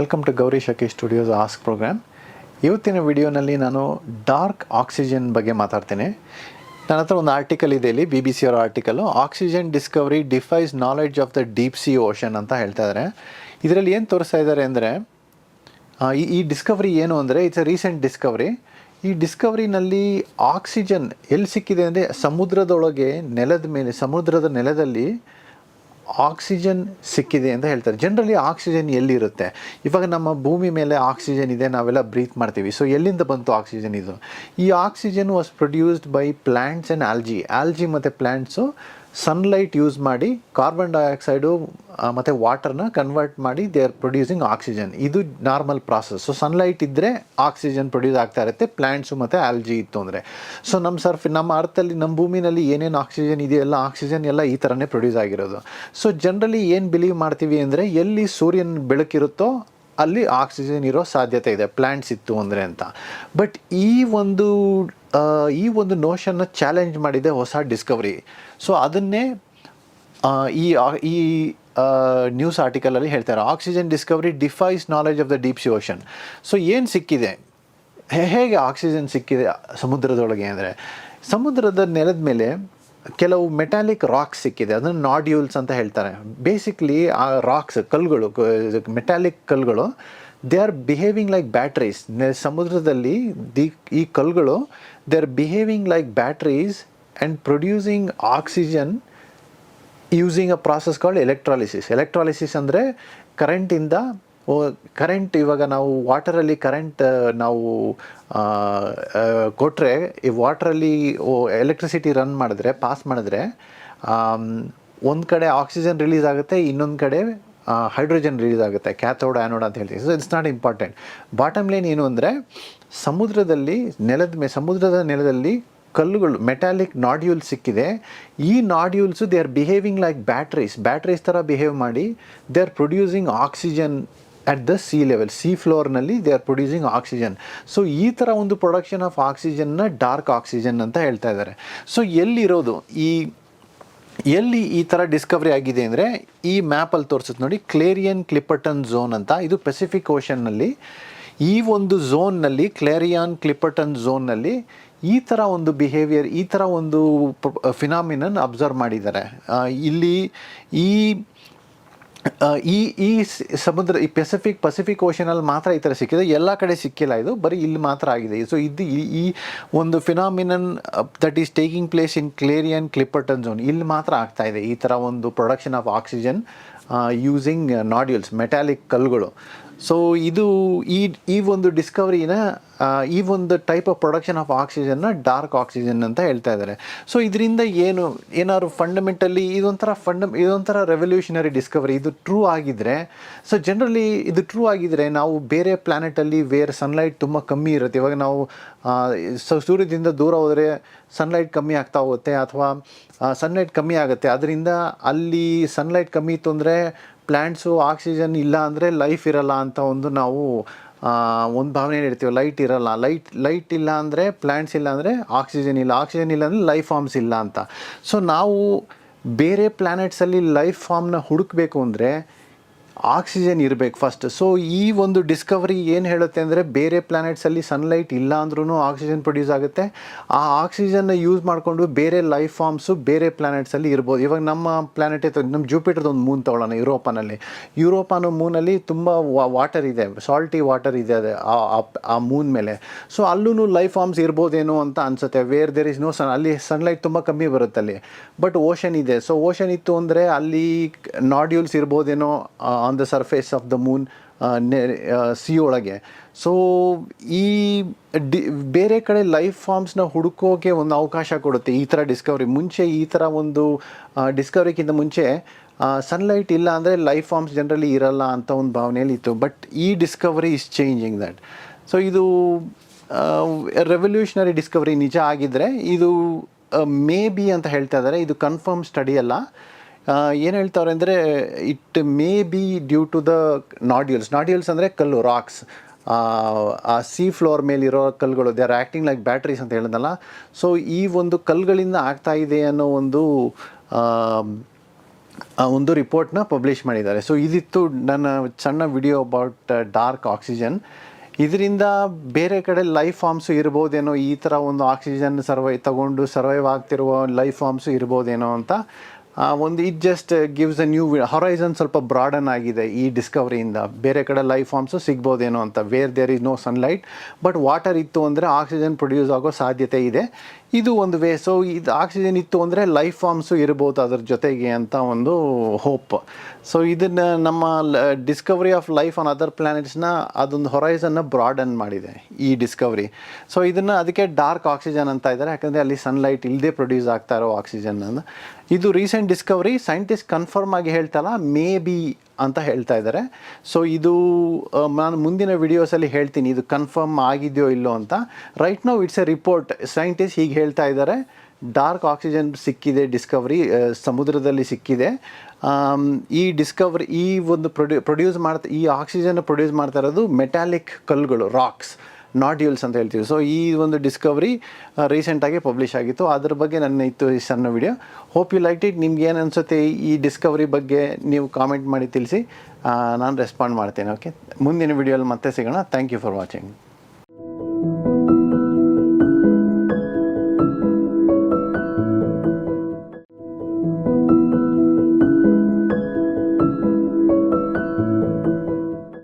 Welcome to Gauri ಶಕಿ studios ask program ಇವತ್ತಿನ ವಿಡಿಯೋನಲ್ಲಿ ನಾನು ಡಾರ್ಕ್ ಆಕ್ಸಿಜನ್ ಬಗ್ಗೆ ಮಾತಾಡ್ತೇನೆ. ನನ್ನ ಹತ್ರ ಒಂದು ಆರ್ಟಿಕಲ್ ಇದೆ ಇಲ್ಲಿ ಬಿ ಬಿ ಸಿ ಅವರ article oxygen discovery defies knowledge of the deep sea ocean ಅಂತ ಹೇಳ್ತಾ ಇದ್ದಾರೆ ಇದರಲ್ಲಿ ಏನು ತೋರಿಸ್ತಾ ಇದ್ದಾರೆ ಅಂದರೆ ಈ ಈ ಡಿಸ್ಕವರಿ ಏನು ಅಂದರೆ ಇಟ್ಸ್ ಅ ರೀಸೆಂಟ್ ಡಿಸ್ಕವರಿ ಈ ಡಿಸ್ಕವರಿನಲ್ಲಿ ಆಕ್ಸಿಜನ್ ಎಲ್ಲಿ ಸಿಕ್ಕಿದೆ ಅಂದರೆ, ಸಮುದ್ರದೊಳಗೆ ನೆಲದ ಮೇಲೆ, ಸಮುದ್ರದ ನೆಲದಲ್ಲಿ ಆಕ್ಸಿಜನ್ ಸಿಕ್ಕಿದೆ ಅಂತ ಹೇಳ್ತಾರೆ. ಜನರಲಿ ಆಕ್ಸಿಜನ್ ಎಲ್ಲಿರುತ್ತೆ? ಇವಾಗ ನಮ್ಮ ಭೂಮಿ ಮೇಲೆ ಆಕ್ಸಿಜನ್ ಇದೆ, ನಾವೆಲ್ಲ ಬ್ರೀತ್ ಮಾಡ್ತೀವಿ. ಸೊ ಎಲ್ಲಿಂದ ಬಂತು ಆಕ್ಸಿಜನ್ ಇದು? ಈ oxygen was produced by plants and algae algae ಮತ್ತು ಪ್ಲ್ಯಾಂಟ್ಸು ಸನ್ಲೈಟ್ ಯೂಸ್ ಮಾಡಿ ಕಾರ್ಬನ್ ಡೈಆಕ್ಸೈಡು ಮತ್ತು ವಾಟರ್ನ ಕನ್ವರ್ಟ್ ಮಾಡಿ ದೇ ಆರ್ ಪ್ರೊಡ್ಯೂಸಿಂಗ್ ಆಕ್ಸಿಜನ್ ಇದು ನಾರ್ಮಲ್ ಪ್ರಾಸೆಸ್ ಸೊ ಸನ್ಲೈಟ್ ಇದ್ದರೆ ಆಕ್ಸಿಜನ್ ಪ್ರೊಡ್ಯೂಸ್ ಆಗ್ತಾ ಇರುತ್ತೆ ಪ್ಲ್ಯಾಂಟ್ಸು ಮತ್ತು ಆಲ್ಜಿ ಇತ್ತು ಅಂದರೆ. ಸೊ ನಮ್ಮ ಸರ್ಫ್ ನಮ್ಮ ಅರ್ಥಲ್ಲಿ ನಮ್ಮ ಭೂಮಿನಲ್ಲಿ ಏನೇನು ಆಕ್ಸಿಜನ್ ಇದೆಯಲ್ಲ ಆಕ್ಸಿಜನ್ ಎಲ್ಲ ಈ ಥರನೇ ಪ್ರೊಡ್ಯೂಸ್ ಆಗಿರೋದು. ಸೊ ಜನರಲಿ ಏನು ಬಿಲೀವ್ ಮಾಡ್ತೀವಿ ಅಂದರೆ ಎಲ್ಲಿ ಸೂರ್ಯನ ಬೆಳಕಿರುತ್ತೋ ಅಲ್ಲಿ ಆಕ್ಸಿಜನ್ ಇರೋ ಸಾಧ್ಯತೆ ಇದೆ ಪ್ಲ್ಯಾಂಟ್ಸ್ ಇತ್ತು ಅಂದರೆ ಅಂತ. ಬಟ್ ಈ ಒಂದು ಈ ಒಂದು ನೋಷನ್ನ ಚಾಲೆಂಜ್ ಮಾಡಿದೆ ಹೊಸ ಡಿಸ್ಕವರಿ ಸೊ ಅದನ್ನೇ ಈ ಈ ನ್ಯೂಸ್ ಆರ್ಟಿಕಲಲ್ಲಿ ಹೇಳ್ತಾರೆ oxygen discovery defies knowledge of the deep sea ocean so ಏನು ಸಿಕ್ಕಿದೆ? ಹೇಗೆ ಆಕ್ಸಿಜನ್ ಸಿಕ್ಕಿದೆ ಸಮುದ್ರದೊಳಗೆ ಅಂದರೆ? ಸಮುದ್ರದ ನೆಲದ ಮೇಲೆ ಕೆಲವು ಮೆಟಾಲಿಕ್ ರಾಕ್ಸ್ ಸಿಕ್ಕಿದೆ. ಅದನ್ನು ನಾಡ್ಯೂಲ್ಸ್ ಅಂತ ಹೇಳ್ತಾರೆ. ಬೇಸಿಕ್ಲಿ ಆ ರಾಕ್ಸ್ ಕಲ್ಲುಗಳು ಮೆಟಾಲಿಕ್ ಕಲ್ಲುಗಳು they are behaving like batteries ಸಮುದ್ರದಲ್ಲಿ ದಿ ಈ ಕಲ್ಲುಗಳು they are behaving like batteries and producing oxygen using a process called electrolysis electrolysis ಅಂದರೆ ಕರೆಂಟಿಂದ ಕರೆಂಟ್ ಇವಾಗ ನಾವು ವಾಟರಲ್ಲಿ ಕರೆಂಟ್ ನಾವು ಕೊಟ್ಟರೆ ಈ ವಾಟ್ರಲ್ಲಿ ಎಲೆಕ್ಟ್ರಿಸಿಟಿ ರನ್ ಮಾಡಿದ್ರೆ ಪಾಸ್ ಮಾಡಿದ್ರೆ ಒಂದು ಕಡೆ ಆಕ್ಸಿಜನ್ ರಿಲೀಸ್ ಆಗುತ್ತೆ, ಇನ್ನೊಂದು ಕಡೆ ಹೈಡ್ರೋಜನ್ ರಿಲೀಸ್ ಆಗುತ್ತೆ ಕ್ಯಾಥೋಡ್ ಆ್ಯನೋಡ್ ಅಂತ ಹೇಳ್ತೀವಿ. So it's not important bottom line ಏನು ಅಂದರೆ, ಸಮುದ್ರದಲ್ಲಿ ನೆಲದ ಮೇ, ಸಮುದ್ರದ ನೆಲದಲ್ಲಿ ಕಲ್ಲುಗಳು ಮೆಟಾಲಿಕ್ ನಾಡ್ಯೂಲ್ ಸಿಕ್ಕಿದೆ. ಈ nodules they are behaving like batteries batteries ಥರ ಬಿಹೇವ್ ಮಾಡಿ they are producing oxygen at the sea level sea ಫ್ಲೋರ್ನಲ್ಲಿ they are producing oxygen so ಈ ಥರ ಒಂದು ಪ್ರೊಡಕ್ಷನ್ ಆಫ್ ಆಕ್ಸಿಜನ್ನ ಡಾರ್ಕ್ ಆಕ್ಸಿಜನ್ ಅಂತ ಹೇಳ್ತಾ ಇದ್ದಾರೆ. ಸೊ ಎಲ್ಲಿರೋದು? ಈ ಎಲ್ಲಿ ಈ ಥರ ಡಿಸ್ಕವರಿ ಆಗಿದೆ ಅಂದರೆ ಈ ಮ್ಯಾಪಲ್ಲಿ ತೋರಿಸುತ್ತೆ ನೋಡಿ ಕ್ಲೇರಿಯನ್ ಕ್ಲಿಪರ್ಟನ್ ಝೋನ್ ಅಂತ. ಇದು ಪೆಸಿಫಿಕ್ ಓಷನ್ನಲ್ಲಿ ಈ ಒಂದು ಝೋನ್ನಲ್ಲಿ ಕ್ಲೇರಿಯಾನ್ ಕ್ಲಿಪರ್ಟನ್ ಝೋನ್ನಲ್ಲಿ ಈ ಥರ ಒಂದು ಬಿಹೇವಿಯರ್ ಈ ಥರ ಒಂದು ಫಿನಾಮಿನನ್ ಅಬ್ಸರ್ವ್ ಮಾಡಿದ್ದಾರೆ. ಇಲ್ಲಿ ಈ ಈ ಈ ಸಮುದ್ರ, ಈ ಪೆಸಿಫಿಕ್ ಪೆಸಿಫಿಕ್ ಓಷನಲ್ಲಿ ಮಾತ್ರ ಈ ಥರ ಸಿಕ್ಕಿದೆ. ಎಲ್ಲ ಕಡೆ ಸಿಕ್ಕಿಲ್ಲ ಇದು. ಬರೀ ಇಲ್ಲಿ ಮಾತ್ರ ಆಗಿದೆ. ಸೊ ಇದು ಈ- ಒಂದು phenomenon that is taking place in Clarion Clipperton zone ಇಲ್ಲಿ ಮಾತ್ರ ಆಗ್ತಾ ಇದೆ ಈ ಥರ ಒಂದು production of oxygen using nodules metallic ಕಲ್ಲುಗಳು. ಸೊ ಇದು ಈ ಈ ಒಂದು ಡಿಸ್ಕವರಿನ ಈ ಒಂದು ಟೈಪ್ ಆಫ್ ಪ್ರೊಡಕ್ಷನ್ ಆಫ್ ಆಕ್ಸಿಜನ್ನ ಡಾರ್ಕ್ ಆಕ್ಸಿಜನ್ ಅಂತ ಹೇಳ್ತಾ ಇದ್ದಾರೆ. ಸೊ ಇದರಿಂದ ಏನು, ಏನಾದ್ರು ಫಂಡಮೆಂಟಲಿ ಇದೊಂಥರ ಫಂಡ ಇದೊಂಥರ ರೆವಲ್ಯೂಷನರಿ ಡಿಸ್ಕವರಿ ಇದು ಟ್ರೂ ಆಗಿದ್ರೆ ಸೊ ಜನರಲಿ ಇದು ಟ್ರೂ ಆಗಿದ್ರೆ ನಾವು ಬೇರೆ ಪ್ಲ್ಯಾನೆಟಲ್ಲಿ ವೇರ್ ಸನ್ಲೈಟ್ ತುಂಬ ಕಮ್ಮಿ ಇರುತ್ತೆ. ಇವಾಗ ನಾವು ಸೊ, ಸೂರ್ಯದಿಂದ ದೂರ ಹೋದರೆ ಸನ್ಲೈಟ್ ಕಮ್ಮಿ ಆಗ್ತಾ ಹೋಗುತ್ತೆ ಅಥವಾ ಸನ್ಲೈಟ್ ಕಮ್ಮಿ ಆಗುತ್ತೆ. ಅದರಿಂದ ಅಲ್ಲಿ ಸನ್ಲೈಟ್ ಕಮ್ಮಿ ಇತ್ತು ಅಂದರೆ ಪ್ಲ್ಯಾಂಟ್ಸು ಆಕ್ಸಿಜನ್ ಇಲ್ಲ ಅಂದರೆ ಲೈಫ್ ಇರಲ್ಲ ಅಂತ ಒಂದು ನಾವು ಒಂದು ಭಾವನೆ ಇರ್ತೀವಿ ಲೈಟ್ ಇರಲ್ಲ. ಲೈಟ್ ಲೈಟ್ ಇಲ್ಲ ಅಂದರೆ ಪ್ಲ್ಯಾಂಟ್ಸ್ ಇಲ್ಲ ಅಂದರೆ ಆಕ್ಸಿಜನ್ ಇಲ್ಲ. ಆಕ್ಸಿಜನ್ ಇಲ್ಲ ಅಂದರೆ ಲೈಫ್ ಫಾರ್ಮ್ಸ್ ಇಲ್ಲ ಅಂತ. ಸೊ ನಾವು ಬೇರೆ ಪ್ಲ್ಯಾನೆಟ್ಸಲ್ಲಿ ಲೈಫ್ ಫಾರ್ಮ್ನ ಹುಡುಕಬೇಕು ಅಂದರೆ ಆಕ್ಸಿಜನ್ ಇರಬೇಕು ಫಸ್ಟ್ ಸೊ ಈ ಒಂದು ಡಿಸ್ಕವರಿ ಏನು ಹೇಳುತ್ತೆ ಅಂದರೆ ಬೇರೆ ಪ್ಲ್ಯಾನೆಟ್ಸಲ್ಲಿ ಸನ್ಲೈಟ್ ಇಲ್ಲ ಅಂದ್ರೂ ಆಕ್ಸಿಜನ್ ಪ್ರೊಡ್ಯೂಸ್ ಆಗುತ್ತೆ. ಆ ಆಕ್ಸಿಜನ್ನ ಯೂಸ್ ಮಾಡಿಕೊಂಡು ಬೇರೆ ಲೈಫ್ ಫಾರ್ಮ್ಸು ಬೇರೆ ಪ್ಲ್ಯಾನೆಟ್ಸಲ್ಲಿ ಇರ್ಬೋದು. ಇವಾಗ ನಮ್ಮ ಪ್ಲ್ಯಾನೆಟ್ ನಮ್ಮ ಜೂಪಿಟರ್ದೊಂದು ಮೂನ್ ತೊಗೊಳ್ಳೋಣ, ಯುರೋಪನಲ್ಲಿ. ಯುರೋಪ್ ಅನ್ನೋ ಮೂನಲ್ಲಿ ತುಂಬ ವಾಟರ್ ಇದೆ ಸಾಲ್ಟಿ ವಾಟರ್ ಇದೆ ಅದು, ಆ- ಮೂನ್ ಮೇಲೆ. ಸೊ ಅಲ್ಲೂ ಲೈಫ್ ಫಾರ್ಮ್ಸ್ ಇರ್ಬೋದೇನೋ ಅಂತ ಅನ್ಸುತ್ತೆ. Where there is no sun ಅಲ್ಲಿ ಸನ್ಲೈಟ್ ತುಂಬ ಕಮ್ಮಿ ಬರುತ್ತೆ ಅಲ್ಲಿ ಬಟ್ ಓಷನ್ ಇದೆ. ಸೊ ಓಷನ್ ಇತ್ತು ಅಂದರೆ ಅಲ್ಲಿ nodules ಇರ್ಬೋದೇನೋ on the surface of the moon sea ಒಳಗೆ. ಸೊ ಈ ಡಿ, ಬೇರೆ ಕಡೆ ಲೈಫ್ ಫಾರ್ಮ್ಸ್ನ ಹುಡುಕೋಕೆ ಒಂದು ಅವಕಾಶ ಕೊಡುತ್ತೆ. ಈ ಥರ ಡಿಸ್ಕವರಿ ಮುಂಚೆ ಈ ಥರ ಒಂದು ಡಿಸ್ಕವರಿಗಿಂತ ಮುಂಚೆ ಸನ್ಲೈಟ್ ಇಲ್ಲ ಅಂದರೆ ಲೈಫ್ ಫಾರ್ಮ್ಸ್ ಜನರಲಿ ಇರಲ್ಲ ಅಂತ ಒಂದು ಭಾವನೆಯಲ್ಲಿ ಇತ್ತು. ಬಟ್ ಈ discovery is changing that so ಇದು ರೆವಲ್ಯೂಷನರಿ ಡಿಸ್ಕವರಿ ನಿಜ ಆಗಿದ್ದರೆ ಇದು ಮೇ ಬಿ ಅಂತ ಹೇಳ್ತಾ ಇದ್ದಾರೆ ಇದು ಕನ್ಫರ್ಮ್ ಸ್ಟಡಿ ಅಲ್ಲ. ಏನು ಹೇಳ್ತಾವ್ರೆ ಅಂದರೆ it may be due to the nodules nodules ಅಂದರೆ ಕಲ್ಲು ರಾಕ್ಸ್ ಆ ಸಿ ಫ್ಲೋರ್ ಮೇಲಿರೋ ಕಲ್ಲುಗಳು they are acting like batteries ಅಂತ ಹೇಳಿದ್ನಲ್ಲ. ಸೊ ಈ ಒಂದು ಕಲ್ಲುಗಳಿಂದ ಆಗ್ತಾ ಇದೆ ಅನ್ನೋ ಒಂದು ಒಂದು ರಿಪೋರ್ಟ್ನ ಪಬ್ಲಿಷ್ ಮಾಡಿದ್ದಾರೆ. ಸೊ ಇದಿತ್ತು ನನ್ನ ಸಣ್ಣ ವಿಡಿಯೋ ಅಬೌಟ್ ಡಾರ್ಕ್ ಆಕ್ಸಿಜನ್ ಇದರಿಂದ ಬೇರೆ ಕಡೆ ಲೈಫ್ ಫಾರ್ಮ್ಸು ಇರ್ಬೋದೇನೋ, ಈ ಥರ ಒಂದು ಆಕ್ಸಿಜನ್ ಸರ್ವೈ ತಗೊಂಡು ಸರ್ವೈವ್ ಆಗ್ತಿರುವ ಲೈಫ್ ಫಾರ್ಮ್ಸು ಇರ್ಬೋದೇನೋ ಅಂತ ಒಂದು it just gives a new horizon ಸ್ವಲ್ಪ ಬ್ರಾಡನ್ ಆಗಿದೆ ಈ ಡಿಸ್ಕವರಿಯಿಂದ ಬೇರೆ ಕಡೆ ಲೈಫ್ ಫಾರ್ಮ್ಸು ಸಿಗ್ಬೋದೇನೋ ಅಂತ. Where there is no sunlight but water ಇತ್ತು ಅಂದರೆ ಆಕ್ಸಿಜನ್ ಪ್ರೊಡ್ಯೂಸ್ ಆಗೋ ಸಾಧ್ಯತೆ ಇದೆ. ಇದು ಒಂದು ವೇ ಸೊ ಇದು ಆಕ್ಸಿಜನ್ ಇತ್ತು ಅಂದರೆ ಲೈಫ್ ಫಾರ್ಮ್ಸು ಇರ್ಬೋದು ಅದ್ರ ಜೊತೆಗೆ ಅಂತ ಒಂದು ಹೋಪ್ ಸೊ ಇದನ್ನು ನಮ್ಮ discovery of life on other ಪ್ಲ್ಯಾನೆಟ್ಸ್ನ ಅದೊಂದು ಹೊರೈಸನ್ನ ಬ್ರಾಡನ್ ಮಾಡಿದೆ ಈ ಡಿಸ್ಕವರಿ ಸೊ ಇದನ್ನು ಅದಕ್ಕೆ ಡಾರ್ಕ್ ಆಕ್ಸಿಜನ್ ಅಂತ ಇದ್ದಾರೆ. ಯಾಕಂದರೆ ಅಲ್ಲಿ ಸನ್ಲೈಟ್ ಇಲ್ಲದೆ ಪ್ರೊಡ್ಯೂಸ್ ಆಗ್ತಾ ಇರೋ ಆಕ್ಸಿಜನ್ ಇದು ರೀಸೆಂಟ್ ಡಿಸ್ಕವರಿ ಸೈಂಟಿಸ್ಟ್ ಕನ್ಫರ್ಮ್ ಆಗಿ ಹೇಳ್ತಲ್ಲ ಮೇ ಬಿ ಅಂತ ಹೇಳ್ತಾ ಇದ್ದಾರೆ. ಸೊ ಇದು ನಾನು ಮುಂದಿನ ವಿಡಿಯೋಸಲ್ಲಿ ಹೇಳ್ತೀನಿ. ಇದು ಕನ್ಫರ್ಮ್ ಆಗಿದೆಯೋ ಇಲ್ಲೋ ಅಂತ. Right now it's a report scientist ಹೀಗೆ ಹೇಳ್ತಾ ಇದ್ದಾರೆ. ಡಾರ್ಕ್ ಆಕ್ಸಿಜನ್ ಸಿಕ್ಕಿದೆ ಡಿಸ್ಕವರಿ ಸಮುದ್ರದಲ್ಲಿ ಸಿಕ್ಕಿದೆ. ಈ ಡಿಸ್ಕವರಿ ಈ ಒಂದು ಪ್ರೊಡ್ಯೂ ಪ್ರೊಡ್ಯೂಸ್ ಮಾಡ್ತಾ, ಈ ಆಕ್ಸಿಜನ್ ಪ್ರೊಡ್ಯೂಸ್ ಮಾಡ್ತಾ ಇರೋದು ಮೆಟಾಲಿಕ್ ಕಲ್ಲುಗಳು ರಾಕ್ಸ್ ನಾಡ್ಯೂಲ್ಸ್ ಅಂತ ಹೇಳ್ತೀವಿ. ಸೊ ಈ ಒಂದು ಡಿಸ್ಕವರಿ ರೀಸೆಂಟಾಗಿ ಪಬ್ಲಿಷ್ ಆಗಿತ್ತು. ಅದ್ರ ಬಗ್ಗೆ ನನ್ನ ಇತ್ತು ಈ ಸಣ್ಣ video hope you like it ನಿಮ್ಗೆ ಏನು ಅನಿಸುತ್ತೆ ಈ ಡಿಸ್ಕವರಿ ಬಗ್ಗೆ ನೀವು ಕಾಮೆಂಟ್ ಮಾಡಿ ತಿಳಿಸಿ. ನಾನು ರೆಸ್ಪಾಂಡ್ ಮಾಡ್ತೇನೆ ಓಕೆ ಮುಂದಿನ ವಿಡಿಯೋಲಿ ಮತ್ತೆ ಸಿಗೋಣ. Thank you for watching